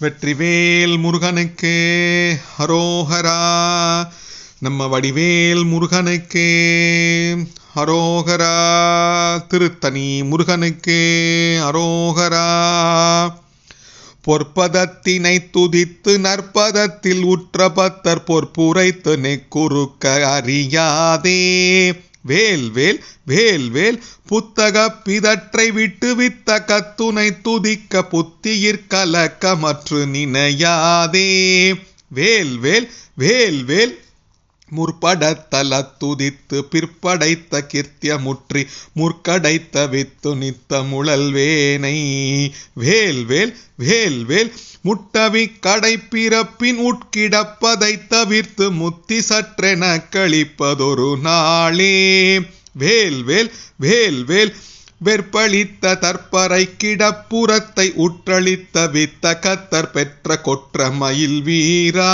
வெற்றிவேல் முருகனுக்கு ஹரோஹரா. நம்ம வடிவேல் முருகனுக்கு ஹரோஹரா. திருத்தனி முருகனுக்கு அரோகரா பொற்பதத்தினை துதித்து நற்பதத்தில் உற்ற பத்தர் பொற்புரைத்து நெக்குறுக்க அறியாதே. வேல் வேல் வேல் வேல். புத்தக பிதற்றை விட்டு வித்த கத்துனை துதிக்க புத்தியிற் கலக்கமற்று நினையாதே. வேல் வேல் வேல் வேல். முற்படத்தல துதித்து பிற்படைத்த கிருத்திய முற்றி முற்கடைத்த வித்து நித்த முழல்வேனை வேல் வேல் வேல் வேல். முட்டவி கடை பிறப்பின் உட்கிடப்பதை தவிர்த்து முத்தி சற்றென கழிப்பதொரு நாளே. வேல் வேல் வேல் வேல். வெற்பளித்த தற்பறை கிடப்புறத்தை உற்றளித்த வித்த கத்தர் பெற்ற கொற்ற மயில் வீரா.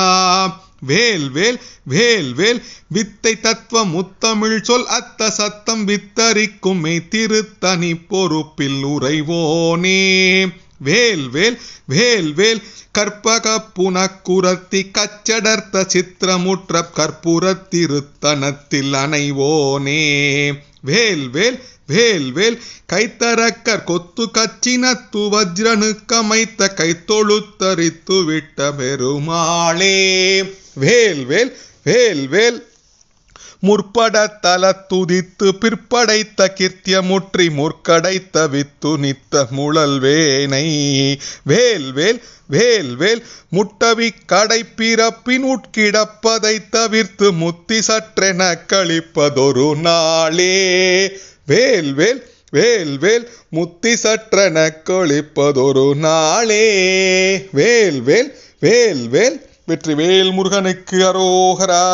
வேல் வேல் வேல் வேல். வித்தை தத்துவ முத்தமிழ் சொல் அத்த சத்தம் வித்தரிக்கும் மெய் திருத்தனி பொறுப்பில் உறைவோனே. வேல் வேல் வேல் வேல். கற்பக புனக்குரத்தி கச்சடர்த்த சித்திரமுற்ற கற்புரத்திருத்தனத்தில் அணைவோனே. வேல் வேல் வேல் வேல். கைத்தரக்கர் கொத்து கச்சினத்து வஜ்ரனுக்கமைத்த கைத்தொழுத்தரித்து விட்ட பெருமாளே. வேல் வேல் வேல் வேல். முற்பட தல துதித்து பிற்படைத்த கிருத்திய முற்றி முற்கடைத்த வித்து நித்த முழல்வேனை வேல் வேல் வேல் வேல் முட்டவி கடை பிறப்பின் உட்கிடப்பதை தவிர்த்து முத்தி சற்றென கழிப்பதொரு நாளே. வேல் வேல் வேல் வேல் முத்தி சற்றென கழிப்பதொரு நாளே. வேல் வேல் வேல் வேல் வெற்றி வேல் முருகனுக்கு அரோகரா.